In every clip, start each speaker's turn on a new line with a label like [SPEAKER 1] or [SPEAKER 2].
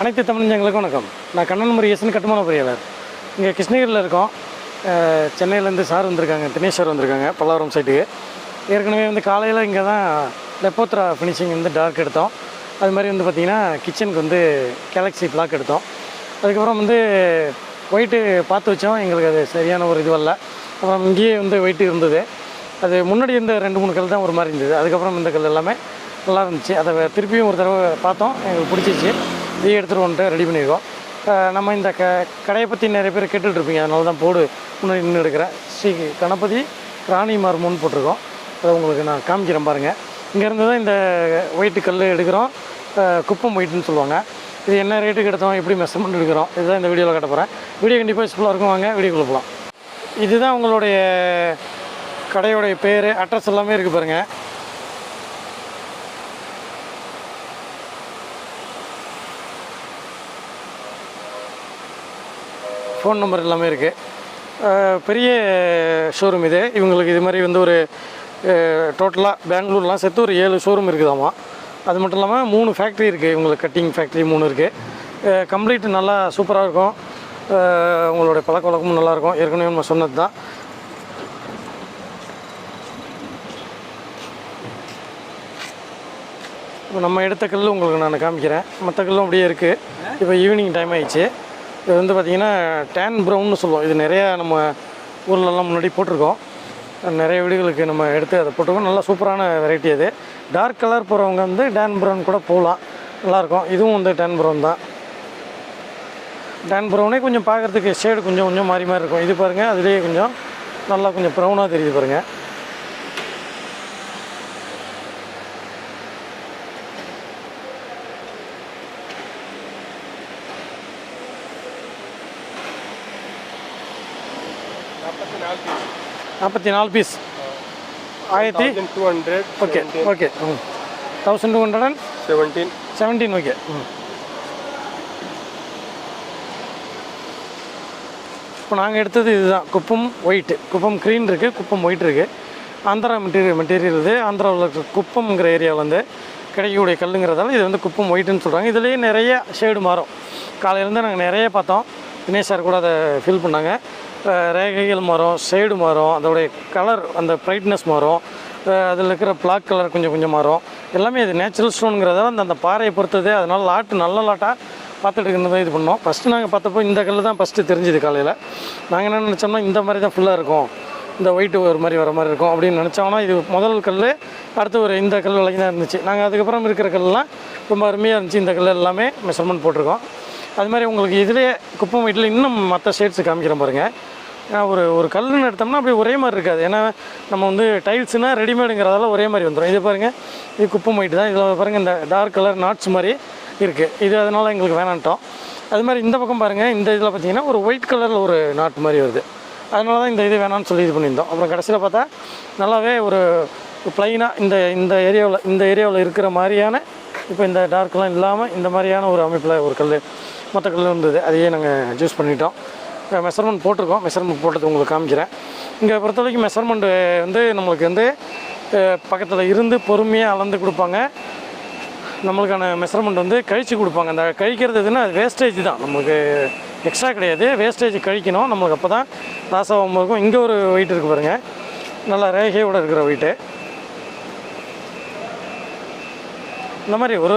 [SPEAKER 1] அனைத்து தமிழஞ்சங்களுக்கும் வணக்கம். நான் கண்ணன் முருகேசன் கட்டுமான பொறியாளர் இங்கே கிருஷ்ணகிரியில் இருக்கோம். சென்னையிலேருந்து சார் வந்திருக்காங்க தினேஸ்வர் வந்திருக்காங்க பல்லாவரம் சைட்டுக்கு ஏற்கனவே வந்து காலையில் இங்கே தான் லெப்போத்ரா ஃபினிஷிங் வந்து டார்க் எடுத்தோம். அது மாதிரி வந்து பார்த்திங்கன்னா கிச்சனுக்கு வந்து கேலக்ஸி பிளாக் எடுத்தோம். அதுக்கப்புறம் வந்து ஒயிட்டு பார்த்து வச்சோம். எங்களுக்கு அது சரியான ஒரு இது வரல. அப்புறம் இங்கேயே வந்து ஒயிட்டு இருந்தது. அது முன்னாடி இருந்த ரெண்டு மூணு கல் தான் ஒரு மாதிரி இருந்தது. அதுக்கப்புறம் இந்த கல் எல்லாமே நல்லா இருந்துச்சு. அதை திருப்பியும் ஒரு தடவை பார்த்தோம். எங்களுக்கு பிடிச்சிச்சு எடுத்துகிட்டு வந்துட்டு ரெடி பண்ணியிருக்கோம் நம்ம இந்த க கடையை பற்றி நிறைய பேர் கேட்டுட்டு இருப்பீங்க அதனால தான் போடு முன்னாடி நின்று எடுக்கிறேன் ஸ்ரீ கணபதி ராணி மர்மோன்னு போட்டிருக்கோம். அதை உங்களுக்கு நான் காமிக்கிறேன் பாருங்கள் இங்கேருந்து தான் இந்த ஒயிட்டு கல் எடுக்கிறோம். குப்பம் ஒயிட்டுன்னு சொல்லுவாங்க. இது என்ன ரேட்டுக்கு எடுத்தோம் எப்படி மெஷர்மெண்ட் எடுக்கிறோம் இதுதான் இந்த வீடியோவில் காட்ட போகிறேன் வீடியோ கண்டிப்பாக யூஸ்ஃபுல்லாக இருக்கும். வாங்க வீடியோக்குள்ள போகலாம் இதுதான் உங்களுடைய கடையோடைய பேர் அட்ரஸ் எல்லாமே இருக்குது பாருங்கள் ஃபோன் நம்பர் எல்லாமே இருக்குது பெரிய ஷோரூம் இது. இவங்களுக்கு இது மாதிரி வந்து ஒரு டோட்டலாக பெங்களூர்லாம் சேர்த்து ஒரு ஏழு ஷோரூம் இருக்குதாமா. அது மட்டும் இல்லாமல் மூணு ஃபேக்ட்ரி இருக்குது இவங்களுக்கு கட்டிங் ஃபேக்ட்ரி மூணு இருக்குது கம்ப்ளீட் நல்லா சூப்பராக இருக்கும். உங்களுடைய பழக்க வழக்கமும் நல்லாயிருக்கும் ஏற்கனவே நம்ம சொன்னது தான் இப்போ நம்ம எடுத்த கல் உங்களுக்கு நான் காமிக்கிறேன். மற்ற கல்லும் அப்படியே இருக்குது இப்போ ஈவினிங் டைம் ஆயிடுச்சு. இது வந்து பார்த்திங்கன்னா டேன் ப்ரௌன்னு சொல்லுவோம். இது நிறையா நம்ம ஊர்லலாம் முன்னாடி போட்டிருக்கோம். நிறைய வீடுகளுக்கு நம்ம எடுத்து அதை போட்டிருக்கோம். நல்லா சூப்பரான வெரைட்டி அது. டார்க் கலர் போகிறவங்க வந்து டேன் ப்ரௌன் கூட போகலாம். நல்லாயிருக்கும். இதுவும் வந்து டேன் ப்ரௌன் தான். டேன் ப்ரௌனே கொஞ்சம் பார்க்குறதுக்கு ஷேடு கொஞ்சம் கொஞ்சம் மாறி மாதிரி இருக்கும். இது பாருங்கள் அதுலேயே கொஞ்சம் நல்லா கொஞ்சம் ப்ரௌனாக தெரியுது பாருங்கள் நாற்பத்தி நாலு பீஸ் ஆயிரத்தி
[SPEAKER 2] two hundred
[SPEAKER 1] okay okay hmm. Thousand two hundred and
[SPEAKER 2] seventeen
[SPEAKER 1] seventeen okay hmm. இப்போ நாங்கள் எடுத்தது இதுதான். குப்பம் ஒயிட்டு குப்பம் க்ரீன் இருக்குது குப்பம் ஒயிட் இருக்குது ஆந்திரா மெட்டீரியல் மெட்டீரியல் இது. ஆந்திராவில் இருக்கிற குப்பம்ங்கிற ஏரியாவில் வந்து கிடைக்கக்கூடிய கல்லுங்கிறதால இது வந்து குப்பம் ஒயிட்டுன்னு சொல்கிறாங்க இதுலேயே நிறைய ஷேடு மாறும். காலையிலேருந்து நாங்கள் நிறைய பார்த்தோம். தினேஷ் சார் கூட அதை ஃபில் பண்ணாங்க. ரேகைகள் மாறும் ஷேடு மாறும் அதோடைய கலர் அந்த ப்ரைட்னஸ் மாறும். அதில் இருக்கிற பிளாக் கலர் கொஞ்சம் கொஞ்சம் மாறும். எல்லாமே இது நேச்சுரல் ஸ்டோனுங்கிறதால அந்த அந்த பாறையை பொறுத்ததே. அதனால் லாட்டு நல்ல லாட்டாக பார்த்துட்டு இருக்கிறது இது பண்ணோம். ஃபஸ்ட்டு நாங்கள் பார்த்தப்போ இந்த கல் தான் ஃபஸ்ட்டு தெரிஞ்சுது காலையில். நாங்கள் என்ன நினச்சோம்னா இந்த மாதிரி தான் ஃபுல்லாக இருக்கும். இந்த ஒயிட்டு ஒரு மாதிரி வர மாதிரி இருக்கும் அப்படின்னு நினச்சோம்னா இது முதல் கல் அடுத்து ஒரு இந்த கல் விலைக்கு தான் இருந்துச்சு. நாங்கள் அதுக்கப்புறம் இருக்கிற கல்லாம் ரொம்ப அருமையாக இருந்துச்சு. இந்த கல் எல்லாமே மெஷர்மெண்ட் போட்டிருக்கோம். அது மாதிரி உங்களுக்கு இதுலேயே குப்பம் வீட்டில் இன்னும் மற்ற ஷேட்ஸ் காமிக்கிறேன் பாருங்கள் ஒரு ஒரு கல்லுன்னு எடுத்தோம்னா அப்படியே ஒரே மாதிரி இருக்காது. ஏன்னா நம்ம வந்து டைல்ஸ்னால் ரெடிமேடுங்கிறதால ஒரே மாதிரி வந்துடும் இது பாருங்கள் இது குப்பை ஒயிட் தான். இதில் பாருங்கள் இந்த டார்க் கலர் நாட்ஸ் மாதிரி இருக்குது இது அதனால் எங்களுக்கு வேணான்ட்டோம். அது மாதிரி இந்த பக்கம் பாருங்கள் இந்த இதில் பார்த்தீங்கன்னா ஒரு ஒயிட் கலரில் ஒரு நாட் மாதிரி வருது. அதனால தான் இந்த இது வேணாம்னு சொல்லி இது பண்ணியிருந்தோம். அப்புறம் கடைசியில் பார்த்தா நல்லாவே ஒரு ப்ளைனாக இந்த இந்த ஏரியாவில் இந்த ஏரியாவில் இருக்கிற மாதிரியான இப்போ இந்த டார்க்லாம் இல்லாமல் இந்த மாதிரியான ஒரு அமைப்பில் ஒரு கல் மற்ற கல் இருந்தது. அதையே நாங்கள் சூஸ் பண்ணிட்டோம். மெஷர்மெண்ட் போட்டிருக்கோம். மெஷர்மெண்ட் போட்டது உங்களுக்கு காமிக்கிறேன். இங்கே பொறுத்த வரைக்கும் மெஷர்மெண்ட்டு வந்து நம்மளுக்கு வந்து பக்கத்தில் இருந்து பொறுமையாக அளந்து கொடுப்பாங்க. நம்மளுக்கான மெஷர்மெண்ட் வந்து கழித்து கொடுப்பாங்க. அந்த கழிக்கிறது எதுனா அது வேஸ்டேஜ் தான். நமக்கு எக்ஸ்ட்ரா கிடையாது. வேஸ்டேஜ் கழிக்கணும். நம்மளுக்கு அப்போ தான் லாஸ் ஆகாமல் இருக்கும். இங்கே ஒரு வெயிட் இருக்குது பாருங்கள் நல்லா ரேகையோடு இருக்கிற வெயிட்டு இந்த மாதிரி ஒரு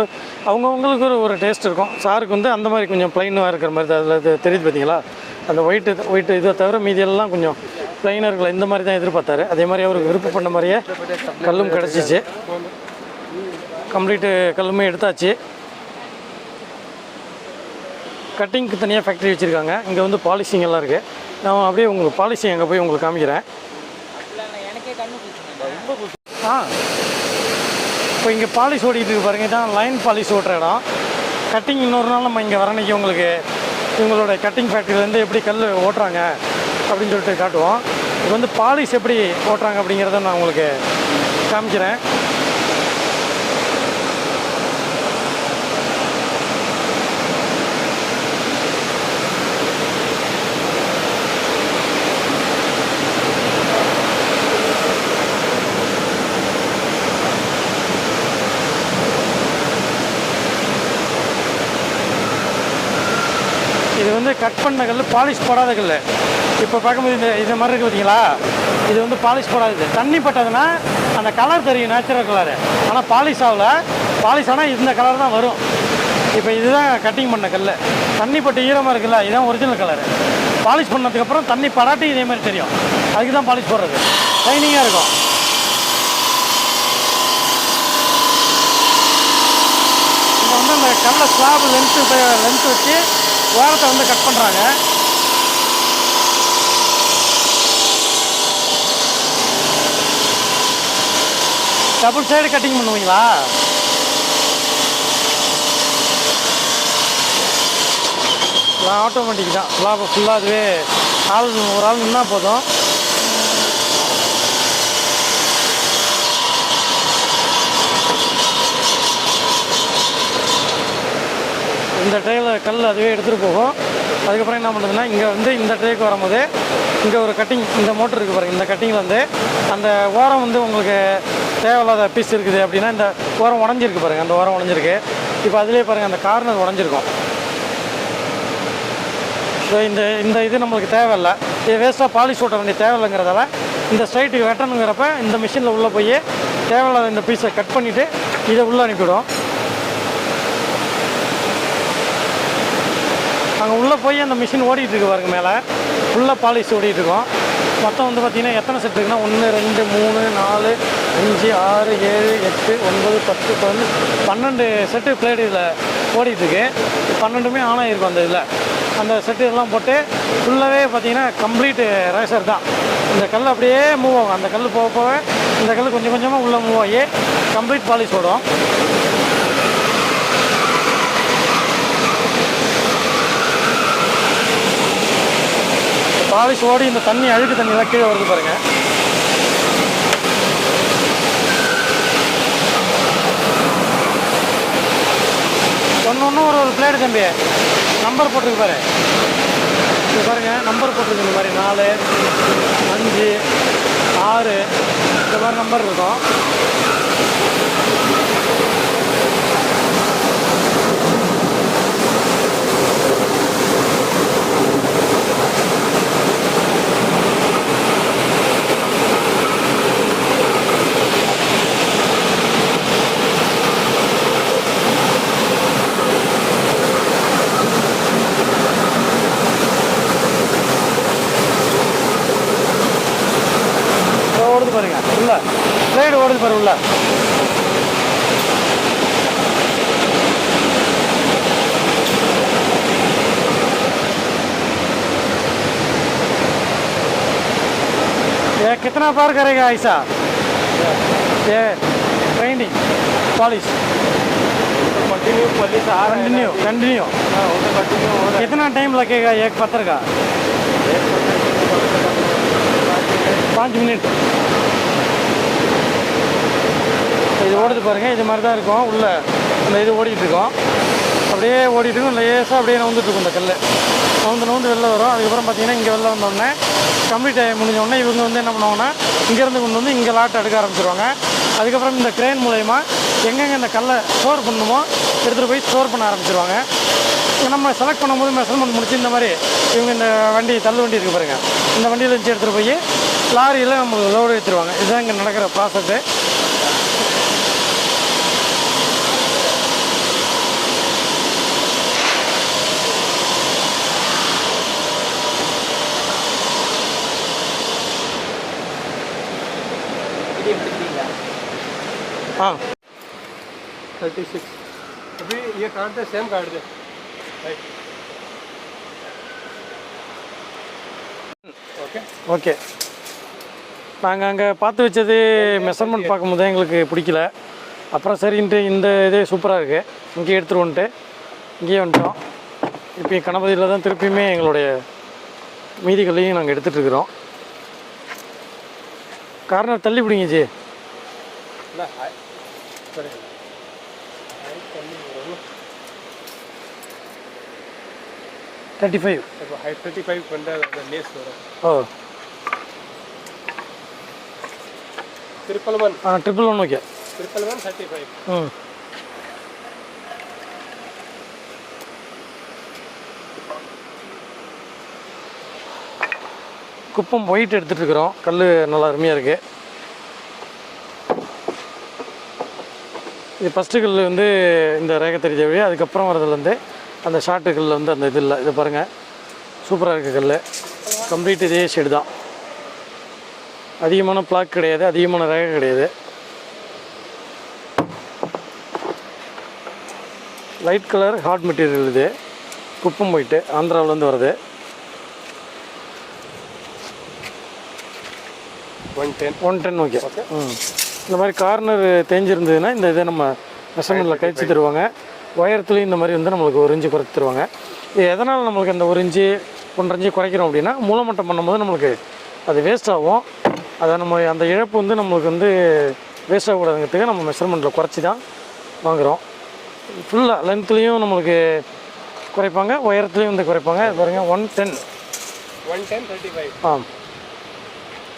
[SPEAKER 1] அவங்கவுங்களுக்கு ஒரு ஒரு டேஸ்ட் இருக்கும். சாருக்கு வந்து அந்த மாதிரி கொஞ்சம் ப்ளைனாக இருக்கிற மாதிரி அதில் தெரியுது பார்த்தீங்களா அந்த ஒயிட்டு ஒயிட்டு இதை தவிர மீதியெல்லாம் கொஞ்சம் ப்ளைனாக இந்த மாதிரி தான் எதிர்பார்த்தாரு. அதே மாதிரி அவருக்கு விருப்பம் பண்ண மாதிரியே கல்லும் கிடச்சிச்சு. கம்ப்ளீட்டு கல்லுமே எடுத்தாச்சு. கட்டிங்க்கு தனியாக ஃபேக்ட்ரி வச்சுருக்காங்க. இங்கே வந்து பாலிஷிங் எல்லாம் இருக்குது நான் அப்படியே உங்களுக்கு பாலிஷிங் அங்கே போய் உங்களுக்கு காமிக்கிறேன். ஆ. இப்போ இங்கே பாலிஷ் ஓடிட்டு இருக்கு பாருங்க. இதான் லைன் பாலிஷ் ஓட்டுற இடம். கட்டிங் இன்னொரு நாள் நம்ம இங்கே வரணைக்கு உங்களுக்கு இவங்களோட கட்டிங் ஃபேக்ட்ரியிலேருந்து எப்படி கல் ஓட்டுறாங்க அப்படின்னு சொல்லிட்டு காட்டுவோம். இது வந்து பாலிஷ் எப்படி ஓட்டுறாங்க அப்படிங்கிறத நான் உங்களுக்கு காமிக்கிறேன். கட் பண்ண கல் பாலிஷ் போடாத கல் இப்போ பார்க்கும்போது இந்த இந்த மாதிரி இருக்குது பார்த்தீங்களா இது வந்து பாலிஷ் போடாது தண்ணி பட்டதுன்னா அந்த கலர் தெரியும் நேச்சுரல் கலரு ஆனால் பாலிஷ் ஆகல. பாலிஷ் ஆனால் இந்த கலர் தான் வரும். இப்போ இதுதான் கட்டிங் பண்ண கல் தண்ணி பட்டு ஈரமாக இருக்குல்ல இதுதான் ஒரிஜினல் கலரு பாலிஷ் பண்ணதுக்கப்புறம் தண்ணி படாட்டி இதே மாதிரி தெரியும். அதுக்கு தான் பாலிஷ் போடுறது. ஷைனிங்காக இருக்கும். இங்கே வந்து அந்த கல்லை ஸ்லாப் லென்த்து லென்த் வச்சு ஓரத்தை வந்து கட் பண்ணுறாங்க டபுள் சைடு கட்டிங் பண்ணுவீங்களா? ஆட்டோமேட்டிக் தான். ஸ்லாப் ஃபுல்லாக அதுவே ஆள் ஒரு ஆள் நின்னா போதும். இந்த ட்ரேயில் கல் அதுவே எடுத்துகிட்டு போகும். அதுக்கப்புறம் என்ன பண்ணுதுன்னா இங்கே வந்து இந்த ட்ரேக்கு வரும்போது இங்கே ஒரு கட்டிங் இந்த மோட்டர் இருக்குது பாருங்கள் இந்த கட்டிங்கில் வந்து அந்த ஓரம் வந்து உங்களுக்கு தேவையில்லாத பீஸ் இருக்குது அப்படின்னா இந்த ஓரம் உடஞ்சிருக்கு பாருங்கள் அந்த ஓரம் உடஞ்சிருக்கு. இப்போ அதிலே பாருங்கள் அந்த கார்னர் உடஞ்சிருக்கும். ஸோ இந்த இந்த இது நம்மளுக்கு தேவையில்லை. இது வேஸ்ட்டாக பாலிஷ் ஓட்ட வேண்டிய தேவையில்லைங்கிறதால இந்த ஸ்ட்ரைட்டுக்கு வெட்டணுங்கிறப்ப இந்த மிஷினில் உள்ளே போய் தேவையில்லாத இந்த பீஸை கட் பண்ணிவிட்டு இதை உள்ளே அனுப்பிவிடும். அங்கே உள்ளே போய் அந்த மிஷின் ஓடிட்டு இருக்கு பாருங்க மேலே. ஃபுல்லாக பாலிஷ் ஓடிட்டு இருக்கோம். மொத்தம் வந்து பார்த்தீங்கன்னா எத்தனை செட் இருக்குன்னா ஒன்று ரெண்டு மூணு நாலு அஞ்சு ஆறு ஏழு எட்டு ஒன்பது பத்து பதினொன்று பன்னெண்டு செட்டு பிளேட் இதில் ஓடிட்டுருக்கு பன்னெண்டுமே ஆன் ஆகிருக்கும் அந்த இதில். அந்த செட்டு எல்லாம் போட்டு ஃபுல்லாகவே பார்த்தீங்கன்னா கம்ப்ளீட்டு ரேசர் தான். இந்த கல் அப்படியே மூவ் ஆகும். அந்த கல் போக போக இந்த கல் கொஞ்சம் கொஞ்சமாக உள்ளே மூவ் ஆகி கம்ப்ளீட் பாலிஷ் ஓடும். பாலிஷ் ஓடி இந்த தண்ணி அழுக்கு தண்ணிலாம் கீழே வருது பாருங்க. ஒன்று ஒன்று ஒரு ஒரு பிளேடு தம்பி. நம்பர் போட்டிருக்கு பாரு. இது பாருங்க நம்பர் போட்டிருக்கு இந்த மாதிரி. நாலு அஞ்சு ஆறு. இந்த மாதிரி நம்பர் இருக்கும். ஓடுது பாருங்க உள்ள பிளேடு ஓடுது பாரு உள்ள ये कितना बार करेगा ऐसा ये ट्रेनिंग पॉलिश
[SPEAKER 2] कंटिन्यू पुलिस आ रहा है
[SPEAKER 1] कंटिन्यू कंटिन्यू
[SPEAKER 2] हाँ, वो तो कंटिन्यू हो रहा
[SPEAKER 1] कितना टाइम लगेगा एक पत्थर का पाँच मिनट இது ஓடுது பாருங்க இது மாதிரி தான் இருக்கும். உள்ள அந்த இது ஓடிட்டு அப்படியே ஓடிட்டு இருக்கும். லேசாக அப்படியே நவுந்துட்டு இருக்கும் இந்த கல் நவுந்து நவுந்து வெளில வரும். அதுக்கப்புறம் பார்த்தீங்கன்னா இங்கே வெளில வந்தோடனே கம்ப்ளீட் ஆகி முடிஞ்சோடனே இவங்க வந்து என்ன பண்ணுவாங்கன்னா இங்கேருந்து கொண்டு வந்து இங்கே லாட் எடுக்க ஆரம்பிச்சிருவாங்க. அதுக்கப்புறம் இந்த க்ரெயின் மூலயமா எங்கெங்கே இந்த கல்லை ஸ்டோர் பண்ணணுமோ எடுத்துகிட்டு போய் ஸ்டோர் பண்ண ஆரம்பிச்சிருவாங்க. நம்ம செலக்ட் பண்ணும்போது மெஷர்மெண்ட் முடிச்சு இந்த மாதிரி இவங்க இந்த வண்டி தள்ளு வண்டி இருக்குது பாருங்கள் இந்த வண்டியில் வச்சு எடுத்துகிட்டு போய் லாரியில் நம்மளுக்கு லோடு ஏற்றிடுவாங்க இதுதான் இங்கே நடக்கிற ப்ராசஸ்ஸு ஆ
[SPEAKER 2] थर्टी सिक्स अभी ये काट दे सेम काट दे राइट ओके
[SPEAKER 1] ஓகே நாங்கள் அங்கே பார்த்து வச்சது மெஷர்மெண்ட் பார்க்கும்போது எங்களுக்கு பிடிக்கல அப்புறம் சரின்ட்டு இந்த இதே சூப்பராக இருக்குது இங்கே எடுத்துகிட்டு வந்துட்டு இங்கேயே வந்துட்டோம் இப்போ கணபதியில் தான் திருப்பியுமே எங்களுடைய மீதிகளையும் நாங்கள் எடுத்துகிட்டு இருக்கிறோம் கார்னர் தள்ளி பிடிங்க G. Thirty five
[SPEAKER 2] thirty five நேஸ் வரும்.
[SPEAKER 1] ஓ.
[SPEAKER 2] Triple one
[SPEAKER 1] ah triple one okay
[SPEAKER 2] triple one thirty five
[SPEAKER 1] hmm. Kuppam white எடுத்துகிட்டு இருக்கிறோம். கல் நல்லா அருமையாக இருக்குது இது ஃபஸ்ட்டு கல் வந்து இந்த ரேகத்தறி தேவை அதுக்கப்புறம் வரதுலேருந்து வந்து அந்த ஷார்ட்டு கல்லில் வந்து அந்த இது இல்லை. இது பாருங்கள் சூப்பராக இருக்குது கல் கம்ப்ளீட் இதே ஷெடு தான். அதிகமான பிளாக் கிடையாது அதிகமான ரேகை கிடையாது. லைட் கலர் ஹார்ட் மெட்டீரியல் இது. குப்பம் போயிட்டு ஆந்திராவிலேருந்து வருது.
[SPEAKER 2] One ten
[SPEAKER 1] one ten okay hmm இந்த மாதிரி கார்னர் தேஞ்சிருந்ததுன்னா இந்த இதை நம்ம மெஷர்மெண்ட்டில் கழிச்சு தருவாங்க. உயரத்துலேயும் இந்த மாதிரி வந்து நம்மளுக்கு ஒரு இன்ச்சு குறைச்சி தருவாங்க. இது எதனால் நம்மளுக்கு அந்த ஒரு இன்ச்சு ஒன்றரை இன்ச்சு குறைக்கிறோம் அப்படின்னா மூலமட்டம் பண்ணும்போது நம்மளுக்கு அது வேஸ்ட் ஆகும். அதை நம்ம அந்த இழப்பு வந்து நம்மளுக்கு வந்து வேஸ்ட் ஆகக்கூடாதுங்கிறதுக்கு நம்ம மெஷர்மெண்ட்டில் குறைச்சி தான் வாங்குகிறோம் ஃபுல்லாக லென்த்லேயும் நம்மளுக்கு குறைப்பாங்க உயரத்துலேயும் வந்து குறைப்பாங்க. பாருங்கள் one ten
[SPEAKER 2] one ten thirty five
[SPEAKER 1] ah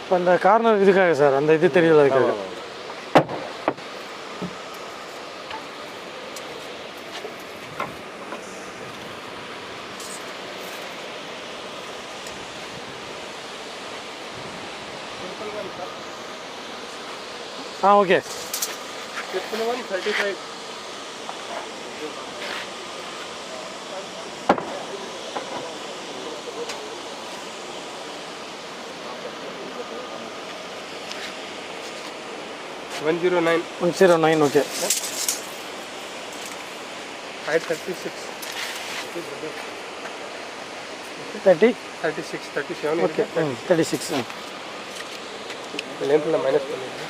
[SPEAKER 1] இப்போ இந்த கார்னர் இதுக்காக சார் அந்த இது தெரியல அதுக்காக. ஆ okay.
[SPEAKER 2] Triple one thirty five one zero nine
[SPEAKER 1] one zero nine okay
[SPEAKER 2] five thirty six
[SPEAKER 1] thirty
[SPEAKER 2] thirty six thirty seven
[SPEAKER 1] okay hmm thirty six hmm
[SPEAKER 2] லென்த்தில் minus பண்ணிடுறேன்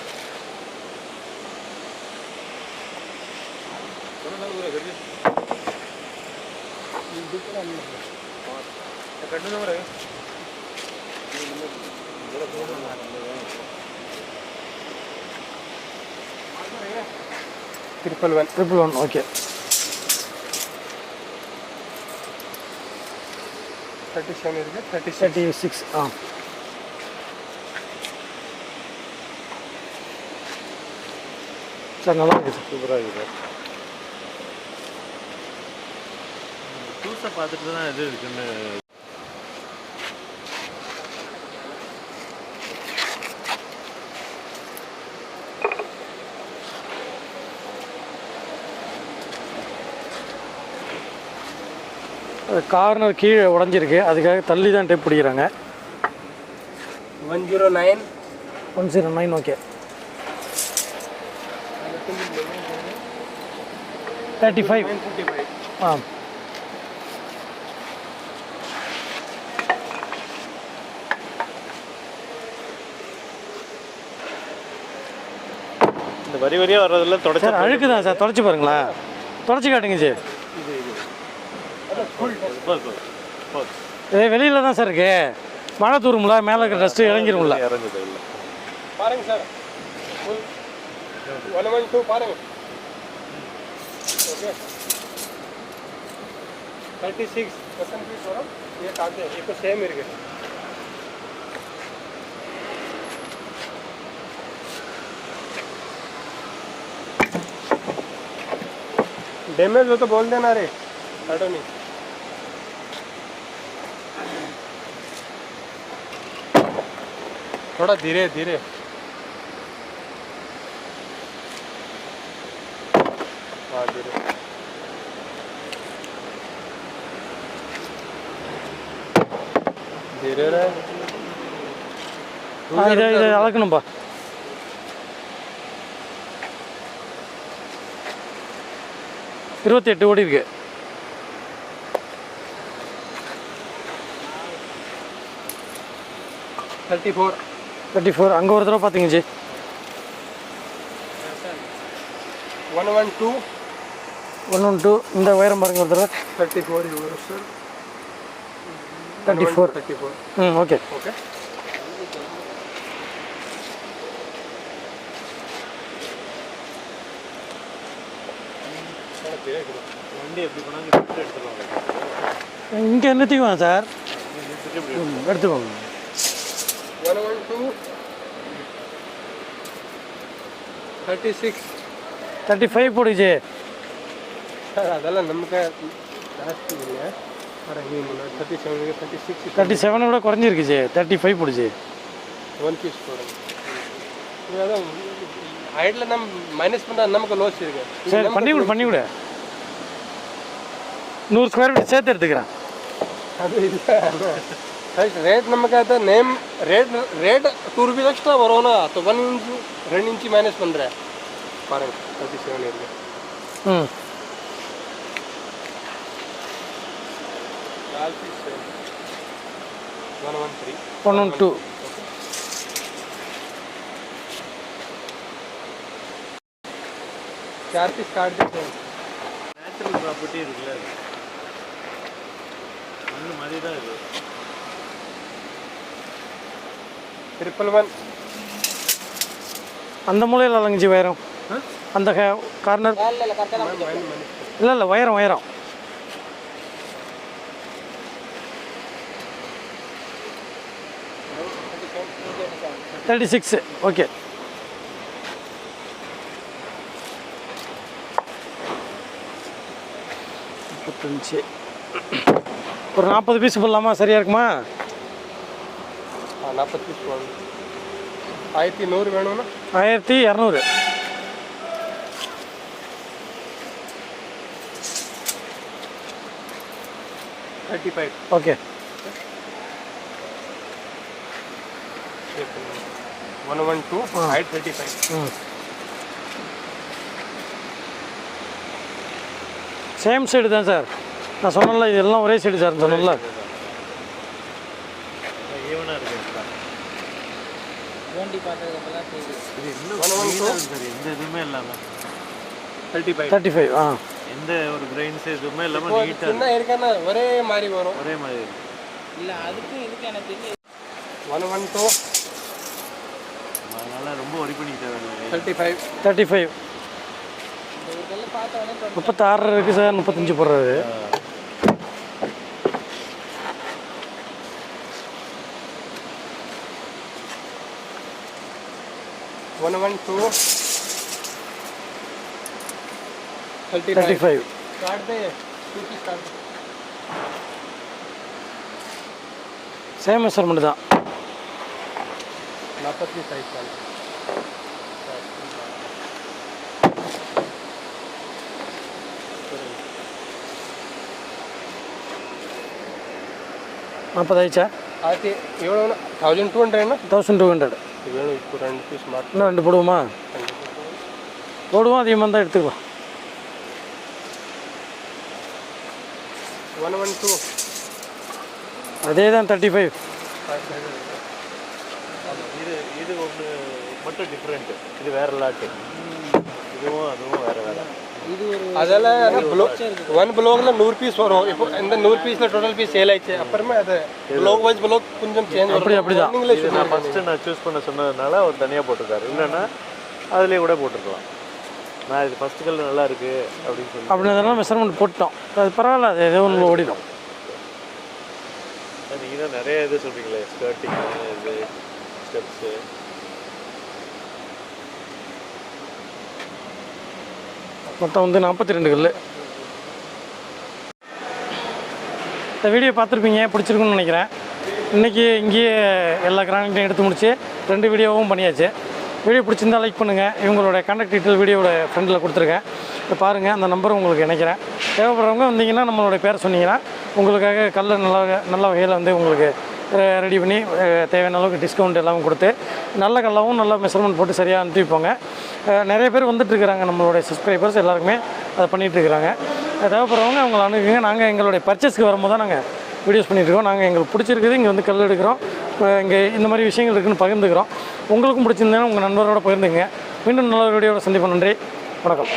[SPEAKER 2] triple one
[SPEAKER 1] triple one okay
[SPEAKER 2] thirty seven இருக்கு thirty
[SPEAKER 1] thirty six ஆ sir நல்லா இருக்குது
[SPEAKER 2] சூப்பராக இருக்குது
[SPEAKER 3] புதுசாக பார்த்துட்டு தான் இது இருக்குன்னு
[SPEAKER 1] கார்னர் கீழே உடஞ்சிருக்கு. அதுக்காக தள்ளி தான் டேப் பிடிக்கிறாங்க.
[SPEAKER 2] One
[SPEAKER 1] zero nine. One zero nine okay
[SPEAKER 2] thirty five
[SPEAKER 1] ah
[SPEAKER 3] இந்த வரி வரியாக வர்றதில்ல தொடச்சா
[SPEAKER 1] சார் அழுக்கு தான் சார்? தொடச்சி பாருங்களேன். தொடச்சி காட்டுங்க சார். இதே வெளியில் தான் சார் இருக்கு மழை தூரும்ல மேலே இருக்கிற டஸ்ட்டு இறங்கிரும்ல
[SPEAKER 3] இறங்குது இல்லை
[SPEAKER 2] பாருங்க சார் ஒன் ஒன் டூ பாருங்க okay thirty six percent fees வரும் ये काटे இப்போ சேம் இருக்கு डैमेज हो तो बोल देना रे काटो थोड़ा धीरे धीरे हाँ धीरे धीरे रहे
[SPEAKER 1] ஆ இதை இதை அளக்கணும்பா இருபத்தி எட்டு ஓடி இருக்கு
[SPEAKER 2] थर्टी फोर
[SPEAKER 1] தேர்ட்டி ஃபோர் அங்கே ஒரு தடவை பார்த்தீங்க G.
[SPEAKER 2] One one two
[SPEAKER 1] one one two இந்த உயரம் பாருங்க ஒரு தடவை.
[SPEAKER 2] Thirty four
[SPEAKER 1] sir thirty
[SPEAKER 2] four
[SPEAKER 3] thirty four hmm okay okay
[SPEAKER 1] இங்கே நிறுத்திக்குவாங்க சார். எடுத்துக்கோங்க. 112 36
[SPEAKER 2] 35 போடுச்சு. சார் அதெல்லாம் நமக்கு ஜாஸ்தி இல்லை. தேர்ட்டி செவனுக்கு தேர்ட்டி சிக்ஸ்
[SPEAKER 1] தேர்ட்டி செவனை விட குறைஞ்சிருக்குச்சு தேர்ட்டி ஃபைவ் போடுச்சு.
[SPEAKER 2] ஒன் பீஸ் போடுங்க. அதான் ஹைட்டில் நம்ம மைனஸ் பண்ணால் நமக்கு லோஸ் இருக்கு.
[SPEAKER 1] சரி பண்ணி விடு பண்ணி விடு நூறு ஸ்கொயர் ஃபீட் சேர்த்து எடுத்துக்கிறேன்.
[SPEAKER 2] அது இல்லை. ರೇಟ್ ನಮಗೆ ಅದ ನೇಮ್ ರೇಟ್ ರೇಟ್ ಟೂರ್ ಬಿ ಎಕ್ಸ್ಟ್ರ ಬರೋಣ ಅಥ್ ಒನ್ ಇಂಚು ಎರಡು ಇಂಚು ಮೈನಸ್ ಬಂದರೆ?
[SPEAKER 1] ಫಾರಿನ್
[SPEAKER 2] ಸೆವೆನ್ ಇರಲಿ. ಹ್ಞೂ one one
[SPEAKER 3] three one one two property ಇರಲಿಲ್ಲ ಅದು. ಮಣ್ಣು
[SPEAKER 2] ட்ரிபிள் ஒன்
[SPEAKER 1] அந்த மூலையில் அலைஞ்சி வயரும் அந்த கார்னர் இல்லை இல்லை வயரம் உயரம் தேர்ட்டி சிக்ஸு ஓகே முப்பத்தஞ்சு. ஒரு நாற்பது பீஸ் போடலாமா? சரியாக இருக்குமா?
[SPEAKER 2] நாற்பத்தி மூணு ஆயிரத்தி நூறு வேணும்னா?
[SPEAKER 1] ஆயிரத்தி இரநூறு.
[SPEAKER 2] Thirty
[SPEAKER 1] five
[SPEAKER 2] okay. One one two height thirty
[SPEAKER 1] five same side தான் சார். நான் சொன்னல இதெல்லாம் ஒரே சைடு சார் சொன்னல
[SPEAKER 3] தோண்டி பார்த்ததுக்கப்புறம் தெரியுது எதுவுமே இல்லாமல்
[SPEAKER 2] தேர்ட்டி ஃபைவ்
[SPEAKER 1] தேர்ட்டி ஃபைவ் ஆ
[SPEAKER 3] எந்த ஒரு கிரெயின்ஸ் எதுவுமே இல்லாமல்
[SPEAKER 2] ஒரே மாதிரி வரும்.
[SPEAKER 3] ஒரே மாதிரி இல்லை அதுக்கும்
[SPEAKER 2] ஒன் ஒன் டூ
[SPEAKER 3] அதனால் ரொம்ப ஒரி பண்ணிக்க தேவையில்லை
[SPEAKER 2] தேர்ட்டி ஃபைவ்
[SPEAKER 1] தேர்ட்டி ஃபைவ் முப்பத்தாறு இருக்குது சார் முப்பத்தஞ்சு போடுறது.
[SPEAKER 2] One one two thirty five same
[SPEAKER 1] sir மட்டும் தான்
[SPEAKER 2] நாற்பத்தி சைஸ்
[SPEAKER 1] தான் நாற்பதாயிடுச்சா
[SPEAKER 2] அது எவ்வளோ தௌசண்ட் டூ ஹண்ட்ரட்னா
[SPEAKER 1] தௌசண்ட் டூ ஹண்ட்ரட்
[SPEAKER 2] வேணும் இப்போ ரெண்டு பீஸ்
[SPEAKER 1] மார்க் ரெண்டு போடுவோமா? போடுவோம் அதிகமாக தான் எடுத்துக்கலாம்.
[SPEAKER 2] ஒன் ஒன் டூ
[SPEAKER 1] அதே தான் தேர்ட்டி ஃபைவ்
[SPEAKER 3] இது இது ஒன்று மட்டும் டிஃப்ரெண்ட்டு இது வேறு லாட்டு இதுவும் அதுவும் வேறு வேறு
[SPEAKER 2] அதெல்லாம் ஒன் பிலோக்ல நூறு பீஸ் வரும். இப்போ இந்த நூறு பீஸ்ல டோட்டல் பீஸ் சேல் ஆயிடுச்சு. அப்புறமா அது பிலோக் வைஸ் பிலோக் கொஞ்சம் சேஞ்ச்
[SPEAKER 1] அப்படி
[SPEAKER 3] இது நான் ஃபஸ்ட்டு நான் சூஸ் பண்ண சொன்னதுனால அவர் தனியாக போட்டிருக்காரு. இல்லைன்னா அதுலேயே கூட போட்டிருக்கலாம். நான் இது ஃபஸ்ட்டு கல் நல்லா இருக்கு அப்படின்னு சொல்லி
[SPEAKER 1] அப்படின்றதெல்லாம் மெஷர்மெண்ட் போட்டோம் அது பரவாயில்ல அது ஏதோ ஒன்று ஓடிடும்.
[SPEAKER 3] நீங்கள் தான் நிறைய இது சொல்கிறீங்களே ஸ்கர்ட்டிங் இது ஸ்டெப்ஸு
[SPEAKER 1] மொத்தம் வந்து நாற்பத்தி ரெண்டு கல் இந்த வீடியோ பார்த்துருப்பீங்க பிடிச்சிருக்குன்னு நினைக்கிறேன். இன்றைக்கி இங்கேயே எல்லா கிரானைட்டையும் எடுத்து முடிச்சு ரெண்டு வீடியோவும் பண்ணியாச்சு. வீடியோ பிடிச்சிருந்தா லைக் பண்ணுங்கள் இவங்களோட கான்டாக்ட் டீட்டெயில் வீடியோட ஃப்ரெண்டில் கொடுத்துருக்கேன் இப்போ பாருங்கள் அந்த நம்பரும் உங்களுக்கு நினைக்கிறேன் தேவைப்படுறவங்க வந்தீங்கன்னா நம்மளோட பேரை சொன்னீங்கன்னா உங்களுக்காக கல் நல்ல நல்ல வகையில் வந்து உங்களுக்கு ரெடி பண்ணி தேவையான அளவுக்கு டிஸ்கவுண்ட் எல்லாம் கொடுத்து நல்ல கல்லாவும் நல்ல மெஷர்மெண்ட் போட்டு சரியாக அனுப்பிப்போங்க. நிறைய பேர் வந்துட்டு இருக்கிறாங்க நம்மளுடைய சப்ஸ்கிரைபர்ஸ் எல்லாருக்குமே அதை பண்ணிகிட்ருக்குறாங்க தேவைப்படுறவங்க அவங்களை அனுப்புங்க நாங்கள் எங்களுடைய பர்ச்சேஸ்க்கு வரும்போது தான் நாங்கள் வீடியோஸ் பண்ணிகிட்ருக்கோம் நாங்கள் எங்களுக்கு பிடிச்சிருக்குது இங்கே வந்து கல் எடுக்கிறோம். இங்கே இந்த மாதிரி விஷயங்கள் இருக்குன்னு பகிர்ந்துக்கிறோம். உங்களுக்கும் பிடிச்சிருந்தேன்னா உங்கள் நண்பரோட பகிர்ந்துங்க மீண்டும் நல்ல வீடியோட சந்திப்போம். நன்றி. வணக்கம்.